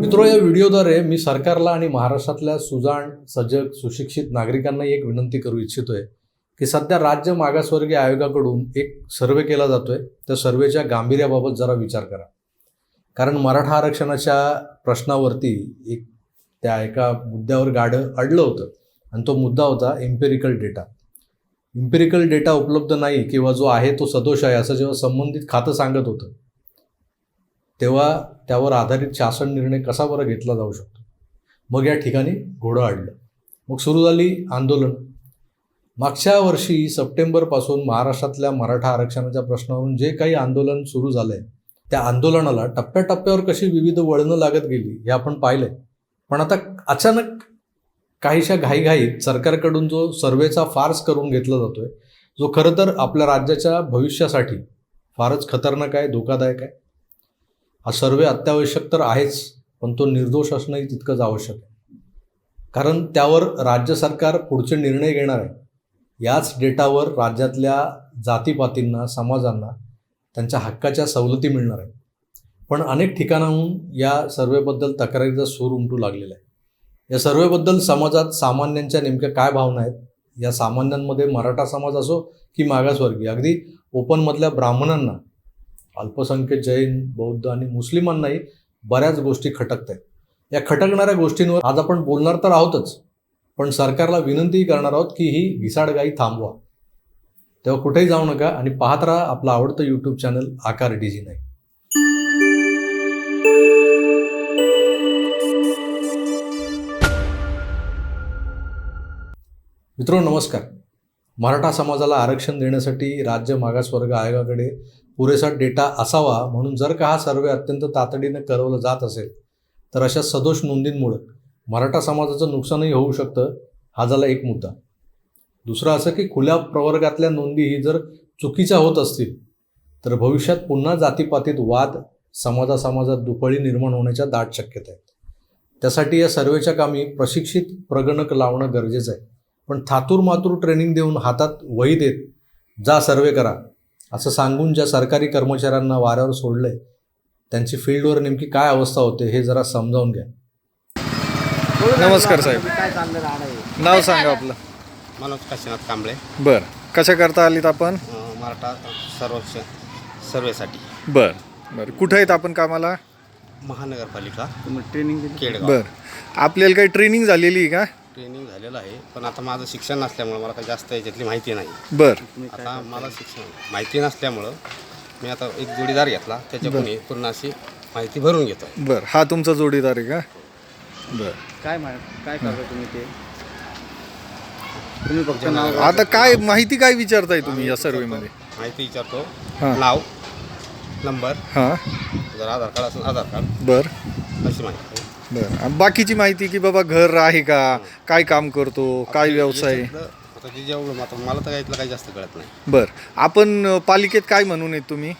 मित्रो या व्हिडिओद्वारे मी सरकारला आणि महाराष्ट्रातल्या सुजाण सजग सुशिक्षित नागरिकांना एक विनंती करू इच्छितोय की सध्या राज्य मागासवर्गीय आयोगाकडून एक सर्वे केला जातोय. त्या सर्वेच्या गांभीर्याबाबत जरा विचार करा. कारण मराठा आरक्षणाच्या प्रश्नावरती एक त्या एका मुद्द्यावर गाडं अडलं होतं आणि तो मुद्दा होता एम्पेरिकल डेटा इम्पेरिकल डेटा उपलब्ध नाही किंवा जो आहे तो सदोष आहे असं जेव्हा संबंधित खातं सांगत होतं तेव्हा त्यावर आधारित शासन निर्णय कसा बरं घेतला जाऊ शकतो? मग या ठिकाणी घोडं आणलं. मग सुरू झाली आंदोलन. मागच्या वर्षी सप्टेंबरपासून महाराष्ट्रातल्या मराठा आरक्षणाच्या प्रश्नावरून जे काही आंदोलन सुरू झालं आहे त्या आंदोलनाला टप्प्याटप्प्यावर कशी विविध वळणं लागत गेली हे आपण पाहिलंय. पण आता अचानक काहीशा घाईघाईत सरकारकडून जो सर्वेचा फार्स करून घेतला जातोय जो खरं तर आपल्या राज्याच्या भविष्यासाठी फारच खतरनाक आहे धोकादायक आहे. हा सर्वे अत्यावश्यक तर आहेच पण तो निर्दोष असणंही तितकंच आवश्यक आहे. कारण त्यावर राज्य सरकार पुढचे निर्णय घेणार आहे. याच डेटावर राज्यातल्या जातीपातींना समाजांना त्यांच्या हक्काच्या सवलती मिळणार आहेत. पण अनेक ठिकाणाहून या सर्वेबद्दल तक्रारीचा सूर उमटू लागलेला आहे या सर्वेबद्दल समाजात सामान्यांच्या नेमक्या काय भावना आहेत? या सामान्यांमध्ये मराठा समाज असो की मागासवर्गीय अगदी ओपनमधल्या ब्राह्मणांना अल्पसंख्य जैन बौद्ध आणि मुस्लिमांनाही बऱ्याच गोष्टी खटकत आहेत या खटकणाऱ्या गोष्टींवर आज आपण बोलणार तर आहोतच पण सरकारला विनंतीही करणार आहोत की ही घिसाडगाई थांबवा. तेव्हा कुठेही जाऊ नका आणि पाहत राहा आपलं आवडतं यूट्यूब चॅनल आकार डीजी नाही मित्रो नमस्कार. मराठा समाजाला आरक्षण देण्यासाठी राज्य मागासवर्ग आयोगाकडे पुरेसा डेटा असावा म्हणून जर का हा सर्वे अत्यंत तातडीनं करवलं जात असेल तर अशा सदोष नोंदींमुळं मराठा समाजाचं नुकसानही होऊ शकतं हा झाला एक मुद्दा. दुसरं असं की खुल्या प्रवर्गातल्या नोंदी ही जर चुकीच्या होत असतील तर भविष्यात पुन्हा जातीपातीत वाद समाजासमाजात दुफळी निर्माण होण्याच्या दाट शक्यता आहेत. त्यासाठी या सर्वेच्या कामी प्रशिक्षित प्रगणक लावणं गरजेचं आहे. पण थातूर मातूर ट्रेनिंग देऊन हातात वही देत जा सर्वे करा. असं सांगून ज्या सरकारी कर्मचाऱ्यांना वाऱ्यावर सोडलंय त्यांची फील्डवर नेमकी काय अवस्था होते हे जरा समजावून घ्या. नमस्कार साहेब. काय चाललं राहणार आहे नाव सांगा आपलं. मनोज काशीनाथ कांबळे. बर. कशा करता आलीत आपण? अं, मराठा सर्वेक्षण सर्वेसाठी. बर. बर. कुठं आहेत आपण कामाला? महानगरपालिका. तुम्ही ट्रेनिंग केडगाव. बर. आपल्याला काही ट्रेनिंग झालेली आहे का? ट्रेनिंग झालेलं आहे पण आता माझं शिक्षण नसल्यामुळं मला काही जास्त याच्यातली माहिती नाही. बर. आता मला शिक्षण माहिती नसल्यामुळं मी आता एक जोडीदार घेतला त्याच्याकडून ही पूर्ण अशी माहिती भरून घेतो. बर. हा तुमचा जोडीदार आहे का? बर. काय मा- काय करता तुम्ही ते? तुम्ही फक्त नाव आता काय माहिती काय विचारताय तुम्ही या सर्वेमध्ये? माहिती विचारतो. नाव नंबर हां. जर आधार कार्ड असेल आधार कार्ड. बर. अशी माहिती. बर. आणि बाकीची माहिती की बाबा घर आहे का? काय काम करतो? काय व्यवसाय? आहे? याच्यातलं- आता जे जेवढं आता मला तर यातलं काही जास्त कळत नाही. बर. आपण अ, पालिकेत काय म्हणून आहेत तुम्ही?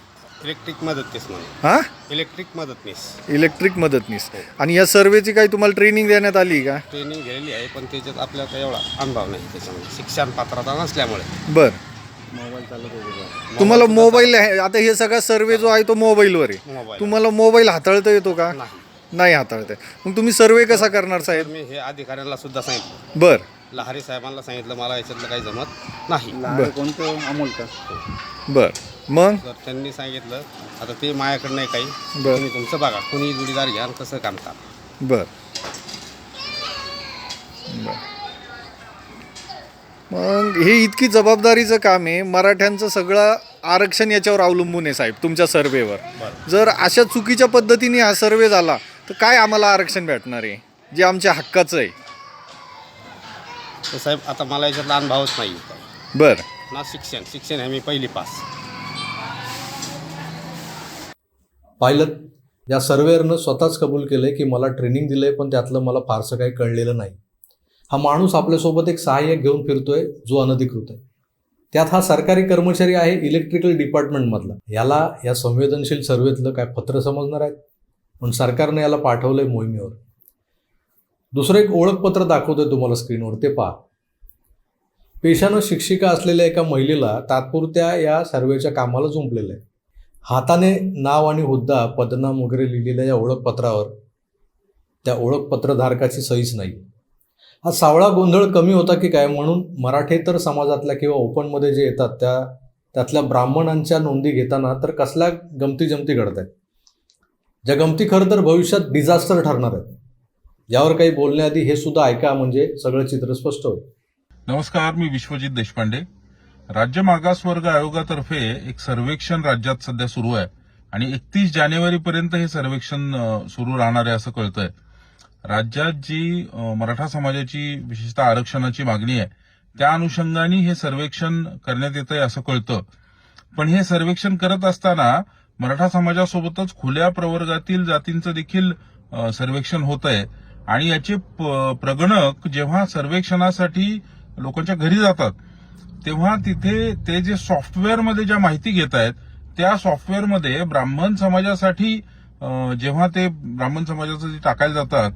इलेक्ट्रिक मदतनीस म्हणून. हां? इलेक्ट्रिक मदतनीस. इलेक्ट्रिक मदतनीस. आणि या सर्वेची काही तुम्हाला ट्रेनिंग देण्यात आली का? ट्रेनिंग घेतलेली आहे पण त्याच्यात आपल्याला काही एवढा अनुभव नाही त्याच्यामध्ये. शिक्षण पात्रता नसल्यामुळे. बर. मोबाईल चालत होते तुम्हाला मोबाईल आहे. आता हे सगळा सर्वे जो आहे तो मोबाईलवर आहे. मोबाईल तुम्हाला मोबाईल हाताळता येतो का? नाही. नाही हाताळता. मग तुम्ही सर्वे कसा करणार साहेब? मी हे अधिकाऱ्यांना सुद्धा सांगितलं. बर. लहारी साहेबांना सांगितलं मला याच्यातलं काही जमत नाही. लहान कोणतं? अमोल का? बर. मग? तर त्यांनी सांगितलं आता ते माझ्याकडे नाही काही. बरं. तुम्ही तुमचं बघा कोणी जोडीदार घ्या आणि कसं काम का बर. बर. मग हे इतकी जबाबदारीचं काम आहे. मराठ्यांचं सगळं आरक्षण याच्यावर अवलंबून आहे साहेब तुमच्या सर्वेवर. जर अशा चुकीच्या पद्धतीने हा सर्वे झाला तर काय आम्हाला आरक्षण भेटणार आहे? जे आमच्या हक्काचं आहे. तर साहेब आता मला याच्यातला अनुभवच नाही बर. ना शिक्षण. शिक्षण आहे मी पहिली पास. पाहिलं या सर्वेअरनं स्वतःच कबूल केलंय की मला ट्रेनिंग दिलंय पण त्यातलं मला फारसं काही कळलेलं नाही. हा माणूस आपल्यासोबत एक सहाय्यक घेऊन फिरतोय जो अनधिकृत आहे. त्यात हा सरकारी कर्मचारी आहे इलेक्ट्रिकल डिपार्टमेंटमधला याला या संवेदनशील सर्वेतलं काय पत्र समजणार आहेत? पण सरकारने याला पाठवलंय मोहिमेवर. दुसरं एक ओळखपत्र दाखवतोय तुम्हाला स्क्रीनवर ते पहा. पेशानं शिक्षिका असलेल्या एका महिलेला तात्पुरत्या या सर्वेच्या कामाला जुंपलेलं आहे. हाताने नाव आणि हुद्दा पदनाम वगैरे लिहिलेल्या या ओळखपत्रावर त्या ओळखपत्रधारकाची सहीच नाही. हा सावळा गोंधळ कमी होता की काय म्हणून मराठेतर समाजातल्या किंवा ओपनमध्ये जे येतात त्या त्यातल्या ब्राह्मणांच्या नोंदी घेताना तर कसल्या गमती जमती घडत आहेत ज्या गमती खरं तर भविष्यात डिझास्टर ठरणार आहेत यावर काही बोलण्याआधी हे सुद्धा ऐका म्हणजे सगळं चित्र स्पष्ट होईल. नमस्कार मी विश्वजित देशपांडे. राज्य मागासवर्ग आयोगातर्फे एक सर्वेक्षण राज्यात सध्या सुरू आहे आणि एकतीस जानेवारीपर्यंत हे सर्वेक्षण सुरू राहणार आहे असं कळतंय. राज्यात जी मराठा समाजाची विशेषतः आरक्षणाची मागणी आहे त्या अनुषंगाने हे सर्वेक्षण करण्यात येत आहे असं कळतं. पण हे सर्वेक्षण करत असताना मराठा समाजासोबतच खुल्या प्रवर्गातील जातींचं देखील सर्वेक्षण होत आहे आणि याचे प- प्रगणक जेव्हा सर्वेक्षणासाठी लोकांच्या घरी जातात तेव्हा तिथे ते जे सॉफ्टवेअरमध्ये ज्या माहिती घेत आहेत त्या सॉफ्टवेअरमध्ये ब्राह्मण समाजासाठी जेव्हा ते ब्राह्मण समाजाचं जे टाकायला जातात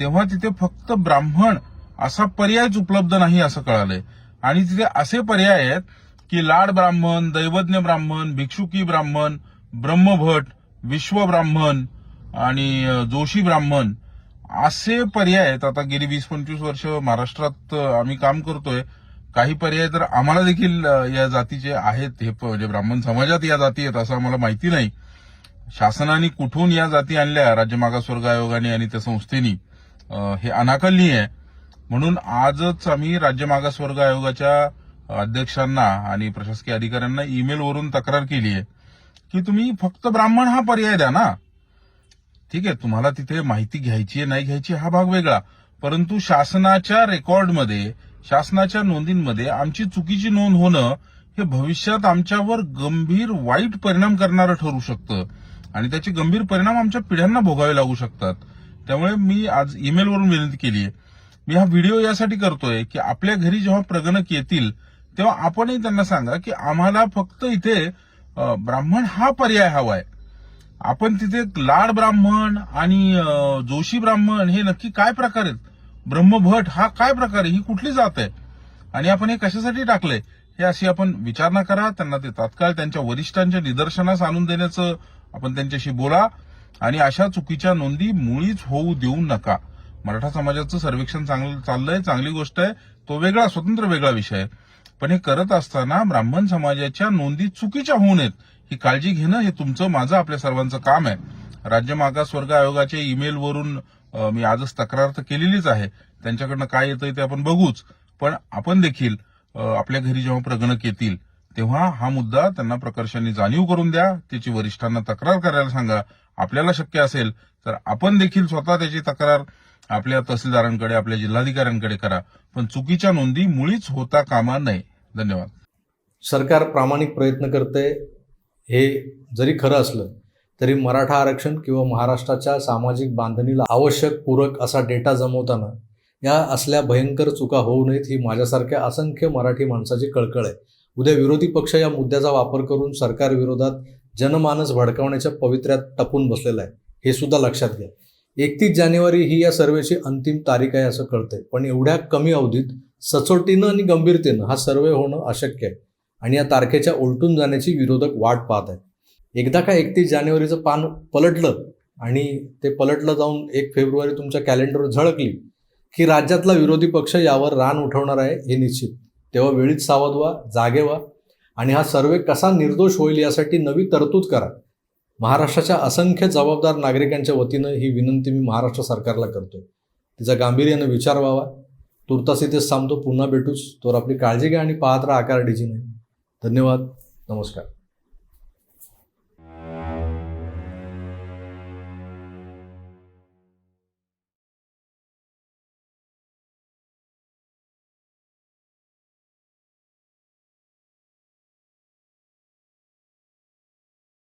तेव्हा तिथे फक्त ब्राह्मण असा पर्यायच उपलब्ध नाही असं कळालंय. आणि तिथे असे पर्याय आहेत की लाड ब्राह्मण दैवज्ञ ब्राह्मण भिक्षुकी ब्राह्मण ब्रह्मभट विश्व ब्राह्मण आणि जोशी ब्राह्मण असे पर्याय आहेत. आता गेली वीस पंचवीस वर्ष महाराष्ट्रात आम्ही काम करतोय. काही पर्याय तर आम्हाला देखील या जातीचे आहेत. हे प- म्हणजे ब्राह्मण समाजात या जाती आहेत असं आम्हाला माहिती नाही. शासनाने कुठून या जाती आणल्या? राज्य मागासवर्ग आयोगाने आणि त्या संस्थेनी. हे अनाकलनीय आहे. म्हणून आजच आम्ही राज्य मागासवर्ग आयोगाच्या अध्यक्षांना आणि प्रशासकीय अधिकाऱ्यांना ईमेलवरून तक्रार केली आहे. की तुम्ही फक्त ब्राह्मण हा पर्याय द्या ना. ठीक आहे तुम्हाला तिथे माहिती घ्यायची आहे नाही घ्यायची हा भाग वेगळा. परंतु शासनाच्या रेकॉर्डमध्ये शासनाच्या नोंदींमध्ये आमची चुकीची नोंद होणं हे भविष्यात आमच्यावर गंभीर वाईट परिणाम करणारं ठरू शकतं. आणि त्याचे गंभीर परिणाम आमच्या पिढ्यांना भोगावे लागू शकतात. त्यामुळे मी आज ईमेलवरून विनंती केली आहे. मी हा व्हिडिओ यासाठी करतोय की आपल्या घरी जेव्हा प्रगणक येतील तेव्हा आपणही त्यांना सांगा की आम्हाला फक्त इथे ब्राह्मण हा पर्याय हवाय. आपण तिथे लाड ब्राह्मण आणि जोशी ब्राह्मण हे नक्की काय प्रकार आहेत? ब्रह्मभट हा काय प्रकार आहे? ही कुठली जात आहे? आणि आपण हे कशासाठी टाकलंय? हे अशी आपण विचारणा करा त्यांना ते तात्काळ त्यांच्या वरिष्ठांच्या निदर्शनास आणून देण्याचं आपण त्यांच्याशी बोला. आणि अशा चुकीच्या नोंदी मुळीच होऊ देऊ नका. मराठा समाजाचं सर्वेक्षण चांगलं चाललंय चांगली गोष्ट आहे. तो वेगळा स्वतंत्र वेगळा विषय आहे. पण हे करत असताना ब्राह्मण समाजाच्या नोंदी चुकीच्या होऊ नयेत. ही काळजी घेणं हे तुमचं माझं आपल्या सर्वांचं काम आहे. राज्य मागासवर्ग आयोगाच्या ईमेलवरून मी आजच तक्रार तर केलेलीच आहे. त्यांच्याकडनं काय येतं ते आपण बघूच. पण आपण देखील आपल्या घरी जेव्हा प्रगणक येतील तेव्हा हा मुद्दा त्यांना प्रकर्षाने जाणीव करून द्या. त्याची वरिष्ठांना तक्रार करायला सांगा. आपल्याला शक्य असेल तर आपण देखील स्वतः त्याची तक्रार आपल्या तहसीलदारांकडे आपल्या जिल्हाधिकाऱ्यांकडे करा. पण चुकीच्या नोंदी मुळीच होता कामा नये. धन्यवाद. सरकार प्रामाणिक प्रयत्न करते हे जरी खरं असलं तरी मराठा आरक्षण किंवा महाराष्ट्राच्या सामाजिक बांधणीला आवश्यक पूरक असा डेटा जमवताना या असल्या भयंकर चुका होऊ नयेत ही माझ्यासारख्या असंख्य मराठी माणसाची कळकळ आहे. उद्या विरोधी पक्ष या मुद्द्याचा वापर करून सरकारविरोधात जनमानस भडकावण्याच्या पवित्र्यात टपून बसलेला आहे. हे सुद्धा लक्षात घ्या. एकतीस जानेवारी ही या सर्वेची अंतिम तारीख आहे असं कळतंय. पण एवढ्या कमी अवधीत सचोटीनं आणि गंभीरतेनं हा सर्वे होणं अशक्य आहे. आणि या तारखेच्या उलटून जाण्याची विरोधक वाट पाहत आहेत. एकदा का एकतीस जानेवारीचं पान पलटलं आणि ते पलटलं जाऊन एक फेब्रुवारी तुमच्या कॅलेंडरवर झळकली की राज्यातला विरोधी पक्ष यावर रान उठवणार आहे हे निश्चित. तेव्हा वेळीच सावध व्हा जागे व्हा आणि हा सर्वे कसा निर्दोष होईल यासाठी नवी तरतूद करा. महाराष्ट्राच्या असंख्य जबाबदार नागरिकांच्या वतीनं ही विनंती मी महाराष्ट्र सरकारला करतोय. तिचा गांभीर्यानं विचार व्हावा. तुर्तास इथेच थांबतो पुन्हा भेटूच. तोवर आपली काळजी घ्या आणि पाहत राहा आकार डीजी नाही धन्यवाद. नमस्कार.